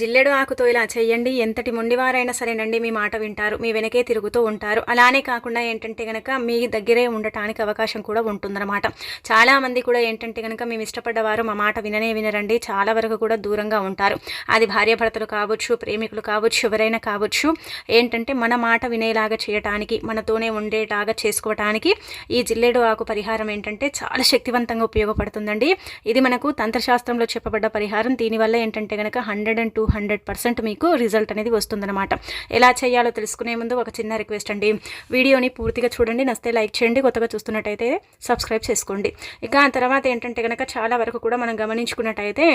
జిల్లెడు ఆకుతో ఇలా చేయండి ఎంతటి మొండివారైనా సరేనండి మీ మాట వింటారు మీ వెనకే తిరుగుతూ ఉంటారు. అలానే కాకుండా ఏంటంటే గనక మీ దగ్గరే ఉండటానికి అవకాశం కూడా ఉంటుందన్నమాట. చాలామంది కూడా ఏంటంటే గనక మేము ఇష్టపడ్డవారు మా మాట విననే వినరండి చాలా వరకు కూడా దూరంగా ఉంటారు. అది భార్యాభర్తలు కావచ్చు ప్రేమికులు కావచ్చు ఎవరైనా కావచ్చు ఏంటంటే మన మాట వినేలాగా చేయటానికి మనతోనే ఉండేలాగా చేసుకోవటానికి ఈ జిల్లేడు ఆకు పరిహారం ఏంటంటే చాలా శక్తివంతంగా ఉపయోగపడుతుందండి. ఇది మనకు తంత్రశాస్త్రంలో చెప్పబడ్డ పరిహారం. దీనివల్ల ఏంటంటే కనుక hundred and two hundred percent మీకు రిజల్ట్ అనేది వస్తుందన్నమాట. ఎలా చేయాలో తెలుసుకునే ముందు ఒక చిన్న రిక్వెస్ట్ అండి. వీడియోని పూర్తిగా చూడండి నస్తే లైక్ చేయండి కొత్తగా చూస్తున్నట్టయితే సబ్స్క్రైబ్ చేసుకోండి. ఇక ఆ తర్వాత ఏంటంటే కనుక చాలా వరకు కూడా మనం గమనించుకున్నట్టయితే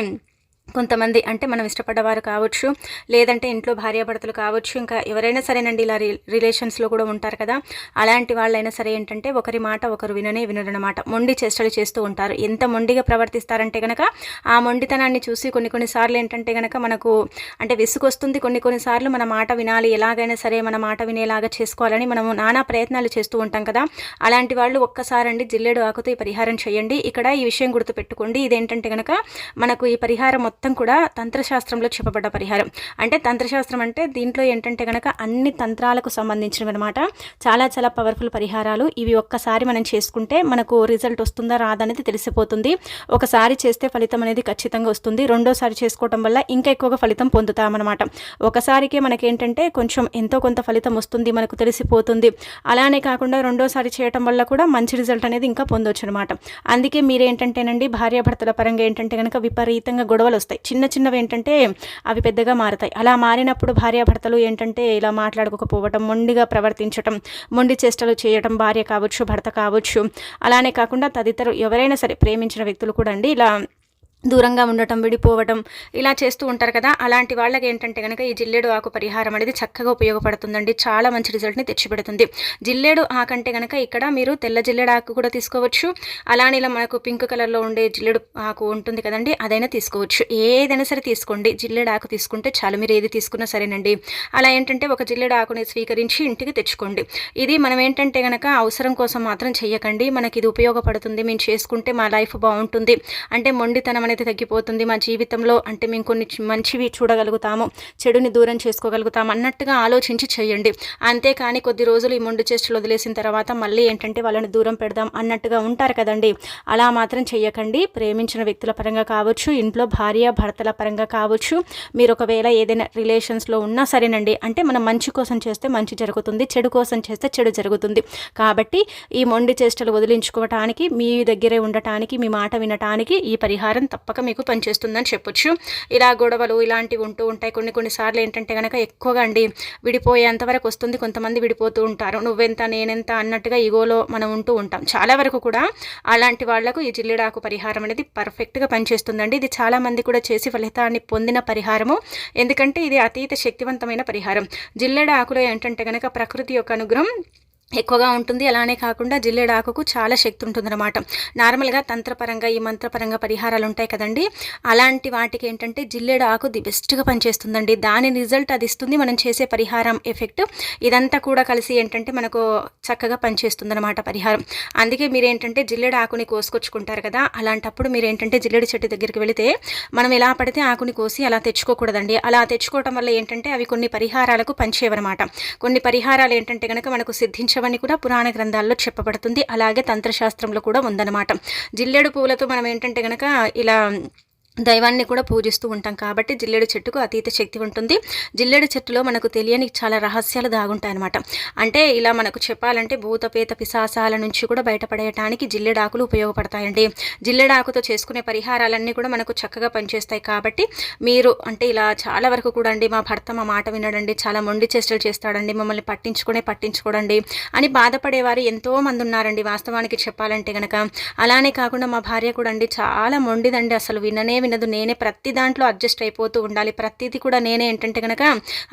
కొంతమంది అంటే మనం ఇష్టపడ్డవారు కావచ్చు లేదంటే ఇంట్లో భార్యాభర్తలు కావచ్చు ఇంకా ఎవరైనా సరేనండి ఇలా రి రిలేషన్స్లో కూడా ఉంటారు కదా. అలాంటి వాళ్ళైనా సరే ఏంటంటే ఒకరి మాట ఒకరు విననే వినరనమాట మొండి చేష్టలు చేస్తూ ఉంటారు. ఎంత మొండిగా ప్రవర్తిస్తారంటే కనుక ఆ మొండితనాన్ని చూసి కొన్ని కొన్నిసార్లు ఏంటంటే కనుక మనకు అంటే విసుగొస్తుంది. కొన్ని కొన్నిసార్లు మన మాట వినాలి. ఎలాగైనా సరే మన మాట వినేలాగా చేసుకోవాలని మనము నానా ప్రయత్నాలు చేస్తూ ఉంటాం కదా. అలాంటి వాళ్ళు ఒక్కసారండి జిల్లేడు ఆకుతో ఈ పరిహారం చేయండి. ఇక్కడ ఈ విషయం గుర్తుపెట్టుకోండి. ఇదేంటంటే కనుక మనకు ఈ పరిహారం మొత్తం కూడా తంత్రశాస్త్రంలో చెప్పబడ్డ పరిహారం. అంటే తంత్రశాస్త్రం అంటే దీంట్లో ఏంటంటే కనుక అన్ని తంత్రాలకు సంబంధించినవి అనమాట చాలా చాలా పవర్ఫుల్ పరిహారాలు. ఇవి ఒక్కసారి మనం చేసుకుంటే మనకు రిజల్ట్ వస్తుందా రాదనేది తెలిసిపోతుంది. ఒకసారి చేస్తే ఫలితం అనేది ఖచ్చితంగా వస్తుంది. రెండోసారి చేసుకోవటం వల్ల ఇంకా ఎక్కువగా ఫలితం పొందుతామన్నమాట. ఒకసారికే మనకేంటంటే కొంచెం ఎంతో కొంత ఫలితం వస్తుంది మనకు తెలిసిపోతుంది. అలానే కాకుండా రెండోసారి చేయటం వల్ల కూడా మంచి రిజల్ట్ అనేది ఇంకా పొందొచ్చు అనమాట అందుకే మీరేంటంటేనండి భార్యాభర్తల పరంగా ఏంటంటే కనుక విపరీతంగా గొడవలు వస్తాయి. చిన్న చిన్నవి ఏంటంటే అవి పెద్దగా మారుతాయి. అలా మారినప్పుడు భార్యాభర్తలు ఏంటంటే ఇలా మాట్లాడుకోకపోవటం మొండిగా ప్రవర్తించటం మొండి చేష్టలు చేయటం భార్య కావచ్చు భర్త కావచ్చు అలానే కాకుండా తదితరు ఎవరైనా సరే ప్రేమించిన వ్యక్తులు కూడా అండి ఇలా దూరంగా ఉండటం విడిపోవటం ఇలా చేస్తూ ఉంటారు కదా. అలాంటి వాళ్ళకి ఏంటంటే కనుక ఈ జిల్లేడు ఆకు పరిహారం అనేది చక్కగా ఉపయోగపడుతుందండి. చాలా మంచి రిజల్ట్ని తెచ్చిపెడుతుంది. జిల్లేడు ఆకంటే కనుక ఇక్కడ మీరు తెల్ల జిల్లేడు ఆకు కూడా తీసుకోవచ్చు. అలానే ఇలా మనకు పింక్ కలర్లో ఉండే జిల్లేడు ఆకు ఉంటుంది కదండి అదైనా తీసుకోవచ్చు. ఏదైనా సరే తీసుకోండి. జిల్లేడు ఆకు తీసుకుంటే చాలు. మీరు ఏది తీసుకున్నా సరేనండి. అలా ఏంటంటే ఒక జిల్లేడు ఆకుని స్వీకరించి ఇంటికి తెచ్చుకోండి. ఇది మనం ఏంటంటే కనుక అవసరం కోసం మాత్రం చెయ్యకండి. మనకి ఇది ఉపయోగపడుతుంది. మేము చేసుకుంటే మా లైఫ్ బాగుంటుంది. అంటే మొండితనం అనేది తగ్గిపోతుంది మా జీవితంలో. అంటే మేము కొన్ని చి- మంచివి చూడగలుగుతాము చెడుని దూరం చేసుకోగలుగుతాము అన్నట్టుగా ఆలోచించి చేయండి. అంతేకాని కొద్ది రోజులు ఈ మొండు చేష్టలు వదిలేసిన తర్వాత మళ్ళీ ఏంటంటే వాళ్ళని దూరం పెడదాం అన్నట్టుగా ఉంటారు కదండి. అలా మాత్రం చేయకండి ప్రేమించిన వ్యక్తుల పరంగా కావచ్చు ఇంట్లో భార్య భర్తల పరంగా కావచ్చు. మీరు ఒకవేళ ఏదైనా రిలేషన్స్లో ఉన్నా సరేనండి. అంటే మనం మంచి కోసం చేస్తే మంచి జరుగుతుంది చెడు కోసం చేస్తే చెడు జరుగుతుంది. కాబట్టి ఈ మొండి చేష్టలు వదిలించుకోవటానికి మీ దగ్గరే ఉండటానికి మీ మాట వినటానికి ఈ పరిహారం తప్పక మీకు పనిచేస్తుందని చెప్పొచ్చు. ఇలా గొడవలు ఇలాంటివి ఉంటూ ఉంటాయి. కొన్ని కొన్నిసార్లు ఏంటంటే కనుక ఎక్కువగా అండి విడిపోయేంత వరకు వస్తుంది. కొంతమంది విడిపోతూ ఉంటారు. నువ్వెంత నేనెంత అన్నట్టుగా ఈగోలో మనం ఉంటూ ఉంటాం. చాలా వరకు కూడా అలాంటి వాళ్ళకు ఈ జిల్లిడాకు పరిహారం అనేది పర్ఫెక్ట్గా పనిచేస్తుందండి. ఇది చాలామంది కూడా చేసి ఫలితాన్ని పొందిన పరిహారము. ఎందుకంటే ఇది అతీత శక్తివంతమైన పరిహారం. జిల్లెడ ఆకులో ఏంటంటే కనుక ప్రకృతి యొక్క అనుగ్రహం ఎక్కువగా ఉంటుంది. అలానే కాకుండా జిల్లేడాకుకు చాలా శక్తి ఉంటుందన్నమాట. నార్మల్గా తంత్రపరంగా ఈ మంత్రపరంగా పరిహారాలు ఉంటాయి కదండి. అలాంటి వాటికి ఏంటంటే జిల్లేడు ఆకు ది బెస్ట్గా పనిచేస్తుందండి. దాని రిజల్ట్ అది ఇస్తుంది. మనం చేసే పరిహారం ఎఫెక్ట్ ఇదంతా కూడా కలిసి ఏంటంటే మనకు చక్కగా పనిచేస్తుందన్నమాట పరిహారం. అందుకే మీరు ఏంటంటే జిల్లేడు ఆకుని కోసుకొచ్చుకుంటారు కదా అలాంటప్పుడు మీరు ఏంటంటే జిల్లేడు చెట్టు దగ్గరికి వెళితే మనం ఎలా పడితే ఆకుని కోసి అలా తెచ్చుకోకూడదండి. అలా తెచ్చుకోవటం వల్ల ఏంటంటే అవి కొన్ని పరిహారాలకు పనిచేయవన్నమాట. కొన్ని పరిహారాలు ఏంటంటే కనుక మనకు అని కూడా పురాణ గ్రంథాల్లో చెప్పబడుతుంది. అలాగే తంత్రశాస్త్రంలో కూడా ఉందన్నమాట. జిల్లేడు పువ్వులతో మనం ఏంటంటే కనుక ఇలా దైవాన్ని కూడా పూజిస్తూ ఉంటాం కాబట్టి జిల్లేడు చెట్టుకు అతీత శక్తి ఉంటుంది. జిల్లేడు చెట్టులో మనకు తెలియని చాలా రహస్యాలు దాగుంటాయన్నమాట. అంటే ఇలా మనకు చెప్పాలంటే భూతపేత పిశాసాల నుంచి కూడా బయటపడేయటానికి జిల్లెడాకులు ఉపయోగపడతాయండి. జిల్లెడాకుతో చేసుకునే పరిహారాలన్నీ కూడా మనకు చక్కగా పనిచేస్తాయి కాబట్టి మీరు అంటే ఇలా చాలా వరకు కూడా అండి మా భర్త మా మాట వినడండి చాలా మొండి చేష్టలు చేస్తాడండి మమ్మల్ని పట్టించుకునే పట్టించుకోడండి అని బాధపడేవారు ఎంతో మంది ఉన్నారండి వాస్తవానికి చెప్పాలంటే గనక. అలానే కాకుండా మా భార్య కూడా అండి చాలా మొండిదండి అసలు విననే వినదు. నేనే ప్రతి దాంట్లో అడ్జస్ట్ అయిపోతూ ఉండాలి. ప్రతిదీ కూడా నేనే ఏంటంటే కనుక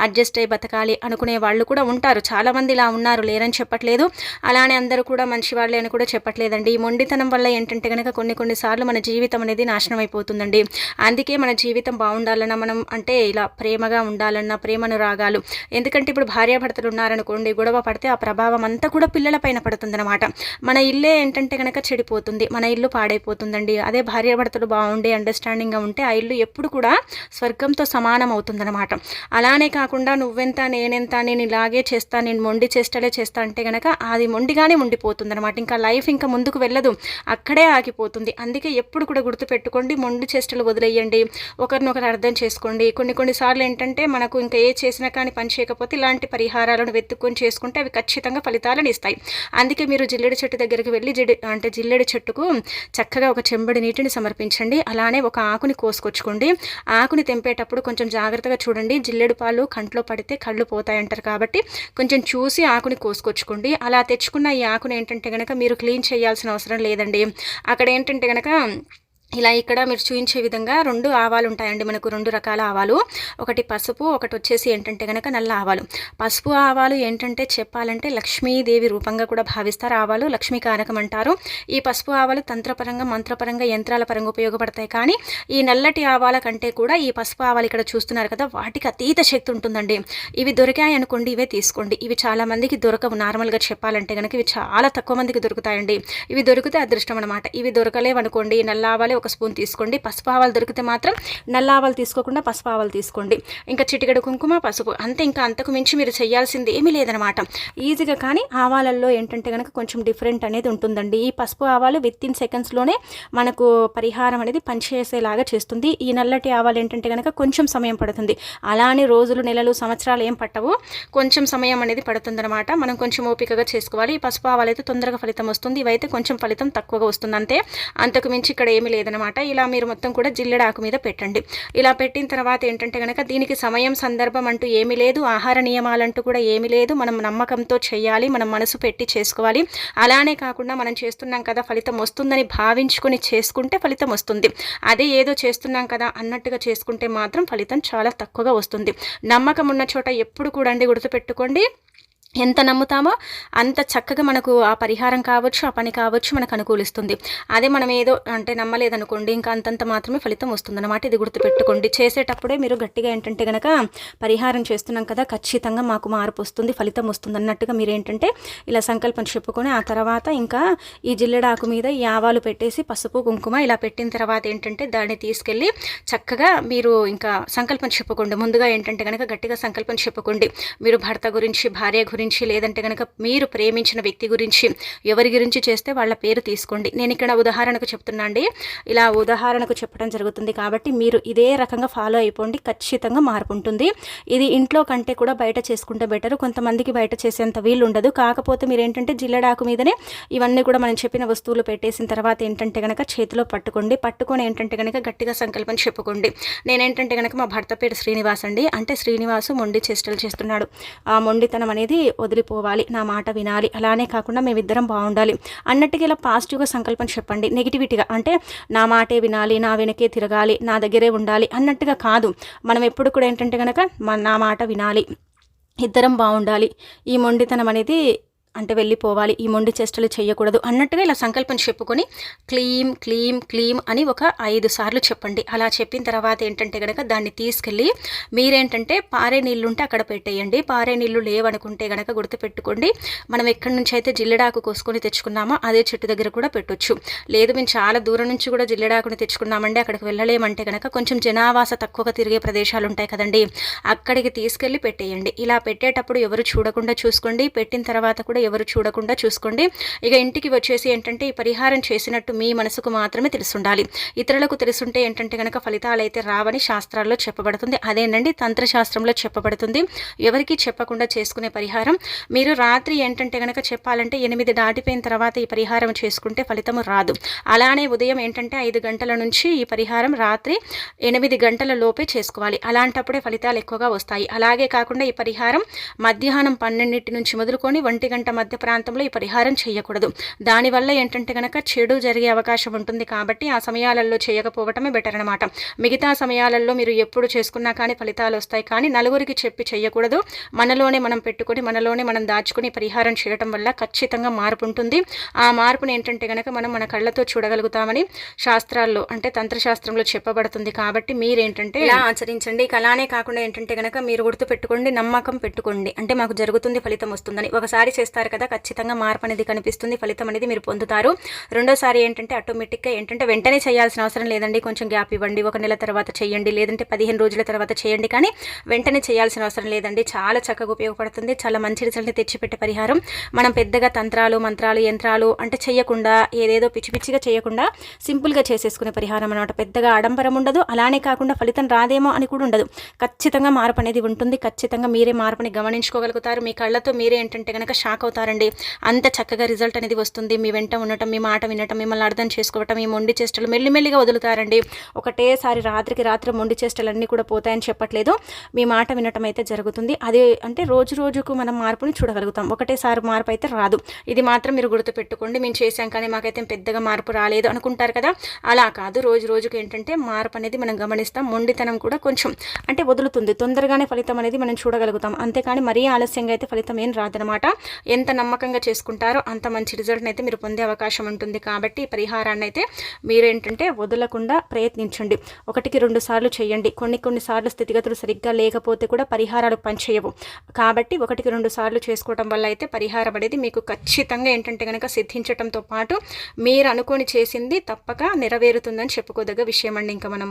అడ్జస్ట్ అయి బతకాలి అనుకునే వాళ్ళు కూడా ఉంటారు. చాలామంది ఇలా ఉన్నారు లేరని చెప్పట్లేదు. అలానే అందరూ కూడా మంచి వాళ్ళే అని కూడా చెప్పట్లేదండి. ఈ మొండితనం వల్ల ఏంటంటే కనుక కొన్ని కొన్నిసార్లు మన జీవితం అనేది నాశనం అయిపోతుందండి. అందుకే మన జీవితం బాగుండాలన్నా మనం అంటే ఇలా ప్రేమగా ఉండాలన్నా ప్రేమను రాగాలు ఎందుకంటే ఇప్పుడు భార్యాభర్తలు ఉన్నారనుకోండి గొడవ పడితే ఆ ప్రభావం అంతా కూడా పిల్లల పైన పడుతుందన్నమాట. మన ఇల్లే ఏంటంటే కనుక చెడిపోతుంది. మన ఇల్లు పాడైపోతుందండి. అదే భార్యాభర్తలు బాగుండే అండర్స్టాండింగ్ అండర్స్టాండింగ్గా ఉంటే ఆ ఇల్లు ఎప్పుడు కూడా స్వర్గంతో సమానం అవుతుందన్నమాట. అలానే కాకుండా నువ్వెంత నేనెంత నేను ఇలాగే చేస్తా నేను మొండి చేష్టలే చేస్తా అంటే కనుక అది మొండిగానే ఉండిపోతుందన్నమాట. ఇంకా లైఫ్ ఇంకా ముందుకు వెళ్ళదు అక్కడే ఆగిపోతుంది. అందుకే ఎప్పుడు కూడా గుర్తుపెట్టుకోండి మొండి చేష్టలు వదిలేయండి ఒకరినొకరు అర్థం చేసుకోండి. కొన్ని కొన్నిసార్లు ఏంటంటే మనకు ఇంకా ఏ చేసినా కానీ పని చేయకపోతే ఇలాంటి పరిహారాలను వెతుక్కొని చేసుకుంటే అవి ఖచ్చితంగా ఫలితాలను ఇస్తాయి. అందుకే మీరు జిల్లెడు చెట్టు దగ్గరికి వెళ్ళి జిడి అంటే జిల్లెడు చెట్టుకు చక్కగా ఒక చెంబడి నీటిని సమర్పించండి. అలానే ఒక ఆకుని కోసుకొచ్చుకోండి. ఆకుని తెంపేటప్పుడు కొంచెం జాగ్రత్తగా చూడండి. జిల్లెడు పాలు కంట్లో పడితే కళ్ళు పోతాయంటారు కాబట్టి కొంచెం చూసి ఆకుని కోసుకొచ్చుకోండి. అలా తెచ్చుకున్న ఈ ఆకుని ఏంటంటే కనుక మీరు క్లీన్ చేయాల్సిన అవసరం లేదండి. అక్కడ ఏంటంటే కనుక ఇలా ఇక్కడ మీరు చూపించే విధంగా రెండు ఆవాలు ఉంటాయండి మనకు రెండు రకాల ఆవాలు. ఒకటి పసుపు ఒకటి వచ్చేసి ఏంటంటే కనుక నల్ల ఆవాలు. పసుపు ఆవాలు ఏంటంటే చెప్పాలంటే లక్ష్మీదేవి రూపంగా కూడా భావిస్తారు. ఆవాలు లక్ష్మీ కారకం అంటారు. ఈ పసుపు ఆవాలు తంత్రపరంగా మంత్రపరంగా యంత్రాల పరంగా ఉపయోగపడతాయి. కానీ ఈ నల్లటి ఆవాల కంటే కూడా ఈ పసుపు ఆవాలు ఇక్కడ చూస్తున్నారు కదా వాటికి అతీత శక్తి ఉంటుందండి. ఇవి దొరికాయి అనుకోండి ఇవే తీసుకోండి. ఇవి చాలా మందికి దొరకవు. నార్మల్గా చెప్పాలంటే కనుక ఇవి చాలా తక్కువ మందికి దొరుకుతాయండి. ఇవి దొరికితే అదృష్టం అనమాట ఇవి దొరకలేవనుకోండి నల్ల ఆవాలే ఒక స్పూన్ తీసుకోండి. పసుపు ఆవాలు దొరికితే మాత్రం నల్ల ఆవాలు తీసుకోకుండా పసుపు ఆవాలు తీసుకోండి. ఇంకా చిటికెడు కుంకుమ పసుపు అంతే. ఇంకా అంతకు మించి మీరు చేయాల్సింది ఏమీ లేదనమాట. ఈజీగా కానీ ఆవాలల్లో ఏంటంటే కనుక కొంచెం డిఫరెంట్ అనేది ఉంటుందండి. ఈ పసుపు ఆవాలు విత్ ఇన్ సెకండ్స్లోనే మనకు పరిహారం అనేది పనిచేసేలాగా చేస్తుంది. ఈ నల్లటి ఆవాలు ఏంటంటే కనుక కొంచెం సమయం పడుతుంది. అలానే రోజులు నెలలు సంవత్సరాలు ఏం పట్టవు. కొంచెం సమయం అనేది పడుతుందన్నమాట మనం కొంచెం ఓపికగా చేసుకోవాలి. ఈ పసుపు ఆవాలు అయితే తొందరగా ఫలితం వస్తుంది. ఇవైతే కొంచెం ఫలితం తక్కువగా వస్తుంది. అంతే. అంతకు మించి ఇక్కడ ఏమీ లేదనమాట. అనమాట. ఇలా మీరు మొత్తం కూడా జిల్లెడాకు మీద పెట్టండి. ఇలా పెట్టిన తర్వాత ఏంటంటే కనుక దీనికి సమయం సందర్భం అంటూ ఏమీ లేదు. ఆహార నియమాలంటూ కూడా ఏమీ లేదు. మనం నమ్మకంతో చేయాలి. మనం మనసు పెట్టి చేసుకోవాలి. అలానే కాకుండా మనం చేస్తున్నాం కదా ఫలితం వస్తుందని భావించుకొని చేసుకుంటే ఫలితం వస్తుంది. అదే ఏదో చేస్తున్నాం కదా అన్నట్టుగా చేసుకుంటే మాత్రం ఫలితం చాలా తక్కువగా వస్తుంది. నమ్మకం ఉన్న చోట ఎప్పుడు కూడా అండి గుర్తుపెట్టుకోండి. ఎంత నమ్ముతామో అంత చక్కగా మనకు ఆ పరిహారం కావచ్చు ఆ పని కావచ్చు మనకు అనుకూలిస్తుంది. అదే మనం ఏదో అంటే నమ్మలేదనుకోండి ఇంకా అంతంత మాత్రమే ఫలితం వస్తుందన్నమాట. ఇది గుర్తుపెట్టుకోండి. చేసేటప్పుడే మీరు గట్టిగా ఏంటంటే కనుక పరిహారం చేస్తున్నాం కదా ఖచ్చితంగా మాకు మార్పు వస్తుంది ఫలితం వస్తుంది అన్నట్టుగా మీరు ఏంటంటే ఇలా సంకల్పం చెప్పుకొని ఆ తర్వాత ఇంకా ఈ జిల్లెడాకు మీద ఈ ఆవాలు పెట్టేసి పసుపు కుంకుమ ఇలా పెట్టిన తర్వాత ఏంటంటే దాన్ని తీసుకెళ్ళి చక్కగా మీరు ఇంకా సంకల్పం చెప్పుకోండి. ముందుగా ఏంటంటే కనుక గట్టిగా సంకల్పం చెప్పుకోండి. మీరు భర్త గురించి భార్య గురించి గురించి లేదంటే కనుక మీరు ప్రేమించిన వ్యక్తి గురించి ఎవరి గురించి చేస్తే వాళ్ళ పేరు తీసుకోండి. నేను ఇక్కడ ఉదాహరణకు చెప్తున్నా అండి. ఇలా ఉదాహరణకు చెప్పడం జరుగుతుంది కాబట్టి మీరు ఇదే రకంగా ఫాలో అయిపోండి. ఖచ్చితంగా మార్పు ఉంటుంది. ఇది ఇంట్లో కంటే కూడా బయట చేసుకుంటే బెటర్ కొంతమందికి బయట చేసేంత వీలు ఉండదు. కాకపోతే మీరు ఏంటంటే జిల్లడాకు మీదనే ఇవన్నీ కూడా మనం చెప్పిన వస్తువులు పెట్టేసిన తర్వాత ఏంటంటే కనుక చేతిలో పట్టుకోండి. పట్టుకొని ఏంటంటే కనుక గట్టిగా సంకల్పం చెప్పుకోండి. నేనేంటంటే కనుక మా భర్త పేరు శ్రీనివాస్ అండి. అంటే శ్రీనివాసు మొండి చేష్టలు చేస్తున్నాడు. ఆ మొండితనం అనేది వదిలిపోవాలి నా మాట వినాలి అలానే కాకుండా మేమిద్దరం బాగుండాలి అన్నట్టుగా ఇలా పాజిటివ్గా సంకల్పం చెప్పండి. నెగిటివిటీగా అంటే నా మాటే వినాలి నా వెనకే తిరగాలి నా దగ్గరే ఉండాలి అన్నట్టుగా కాదు. మనం ఎప్పుడు కూడా ఏంటంటే కనుక నా మాట వినాలి ఇద్దరం బాగుండాలి. ఈ మొండితనం అనేది అంటే వెళ్ళిపోవాలి ఈ మొండి చేష్టలు చేయకూడదు అన్నట్టుగా ఇలా సంకల్పం చెప్పుకొని క్లీమ్ క్లీమ్ క్లీమ్ అని ఒక ఐదు సార్లు చెప్పండి. అలా చెప్పిన తర్వాత ఏంటంటే కనుక దాన్ని తీసుకెళ్ళి మీరేంటంటే పారే నీళ్ళు ఉంటే అక్కడ పెట్టేయండి. పారే నీళ్ళు లేవనుకుంటే కనుక గుర్తుపెట్టుకోండి. మనం ఎక్కడి నుంచి అయితే జిల్లెడాకు కోసుకొని తెచ్చుకున్నామో అదే చెట్టు దగ్గర కూడా పెట్టొచ్చు. లేదు మేము చాలా దూరం నుంచి కూడా జిల్లెడాకుని తెచ్చుకున్నామండి. అక్కడికి వెళ్ళలేమంటే కనుక కొంచెం జనావాస తక్కువగా తిరిగే ప్రదేశాలు ఉంటాయి కదండి. అక్కడికి తీసుకెళ్ళి పెట్టేయండి. ఇలా పెట్టేటప్పుడు ఎవరు చూడకుండా చూసుకోండి. పెట్టిన తర్వాత కూడా ఎవరు చూడకుండా చూసుకోండి. ఇక ఇంటికి వచ్చేసి ఏంటంటే ఈ పరిహారం చేసినట్టు మీ మనసుకు మాత్రమే తెలుసుండాలి. ఇతరులకు తెలుసుంటే ఏంటంటే కనుక ఫలితాలు అయితే రావని శాస్త్రాల్లో చెప్పబడుతుంది. అదేనండి తంత్రశాస్త్రంలో చెప్పబడుతుంది. ఎవరికి చెప్పకుండా చేసుకునే పరిహారం. మీరు రాత్రి ఏంటంటే కనుక చెప్పాలంటే ఎనిమిది దాటిపోయిన తర్వాత ఈ పరిహారం చేసుకుంటే ఫలితం రాదు. అలానే ఉదయం ఏంటంటే ఐదు గంటల నుంచి ఈ పరిహారం రాత్రి ఎనిమిది గంటల లోపే చేసుకోవాలి. అలాంటప్పుడే ఫలితాలు ఎక్కువగా వస్తాయి. అలాగే కాకుండా ఈ పరిహారం మధ్యాహ్నం పన్నెండింటి నుంచి మొదలుకొని ఒంటి గంట మధ్య ప్రాంతంలో ఈ పరిహారం చేయకూడదు. దానివల్ల ఏంటంటే కనుక చెడు జరిగే అవకాశం ఉంటుంది కాబట్టి ఆ సమయాలలో చేయకపోవటమే బెటర్ అనమాట మిగతా సమయాలలో మీరు ఎప్పుడు చేసుకున్నా కానీ ఫలితాలు వస్తాయి కానీ నలుగురికి చెప్పి చేయకూడదు. మనలోనే మనం పెట్టుకొని మనలోనే మనం దాచుకుని పరిహారం చేయటం వల్ల ఖచ్చితంగా మార్పు ఉంటుంది. ఆ మార్పుని ఏంటంటే కనుక మనం మన కళ్ళతో చూడగలుగుతామని శాస్త్రాల్లో అంటే తంత్రశాస్త్రంలో చెప్పబడుతుంది కాబట్టి మీరేంటంటే ఇలా ఆచరించండి. అలానే కాకుండా ఏంటంటే కనుక మీరు గుర్తు పెట్టుకోండి నమ్మకం పెట్టుకోండి. అంటే మాకు జరుగుతుంది ఫలితం వస్తుందని. ఒకసారి చేస్తారు? చేసుకుంటారు కదా ఖచ్చితంగా మార్పు అనేది కనిపిస్తుంది ఫలితం అనేది మీరు పొందుతారు. రెండోసారి ఏంటంటే ఆటోమేటిక్గా ఏంటంటే వెంటనే చేయాల్సిన అవసరం లేదండి. కొంచెం గ్యాప్ ఇవ్వండి ఒక నెల తర్వాత చేయండి లేదంటే పదిహేను రోజుల తర్వాత చేయండి. కానీ వెంటనే చేయాల్సిన అవసరం లేదండి. చాలా చక్కగా ఉపయోగపడుతుంది చాలా మంచి రిజల్ట్ని తెచ్చిపెట్టే పరిహారం. మనం పెద్దగా తంత్రాలు మంత్రాలు యంత్రాలు అంటే చేయకుండా ఏదేదో పిచ్చి పిచ్చిగా చేయకుండా సింపుల్గా చేసేసుకునే పరిహారం అనమాట పెద్దగా ఆడంబరం ఉండదు అలానే కాకుండా ఫలితం రాదేమో అని కూడా ఉండదు. ఖచ్చితంగా మార్పు అనేది ఉంటుంది ఖచ్చితంగా మీరే మార్పుని గమనించుకోగలుగుతారు. మీ కళ్ళతో మీరే ఏంటంటే కనుక షాక్ అయిపోతారండి అంత చక్కగా రిజల్ట్ అనేది వస్తుంది. మీ వెంట ఉండటం మీ మాట వినటం మిమ్మల్ని అర్థం చేసుకోవటం మీ మొండి చేష్టలు మెల్లిమెల్లిగా వదులుతారండి. ఒకటేసారి రాత్రికి రాత్రి మొండి చేష్టలన్నీ కూడా పోతాయని చెప్పట్లేదు. మీ మాట వినటం అయితే జరుగుతుంది. అదే అంటే రోజు రోజుకు మనం మార్పుని చూడగలుగుతాం. ఒకటేసారి మార్పు అయితే రాదు. ఇది మాత్రం మీరు గుర్తుపెట్టుకోండి. మేము చేసాం కానీ మాకైతే పెద్దగా మార్పు రాలేదు అనుకుంటారు కదా. అలా కాదు. రోజు రోజుకు ఏంటంటే మార్పు అనేది మనం గమనిస్తాం. మొండితనం కూడా కొంచెం అంటే వదులుతుంది. తొందరగానే ఫలితం అనేది మనం చూడగలుగుతాం. అంతేకాని మరీ ఆలస్యంగా అయితే ఫలితం ఏం రాదనమాట ఎంత ఎంత నమ్మకంగా చేసుకుంటారో అంత మంచి రిజల్ట్ని అయితే మీరు పొందే అవకాశం ఉంటుంది. కాబట్టి పరిహారాన్ని అయితే మీరు ఏంటంటే వదలకుండా ప్రయత్నించండి. ఒకటికి రెండు సార్లు చేయండి. కొన్ని కొన్ని సార్లు స్థితిగతులు సరిగ్గా లేకపోతే కూడా పరిహారాలు పనిచేయవు. కాబట్టి ఒకటికి రెండు సార్లు చేసుకోవడం వల్ల అయితే పరిహారం అనేది మీకు ఖచ్చితంగా ఏంటంటే కనుక సిద్ధించడంతో పాటు మీరు అనుకొని చేసింది తప్పక నెరవేరుతుందని చెప్పుకోదగ్గ విషయం అండి. ఇంకా మనం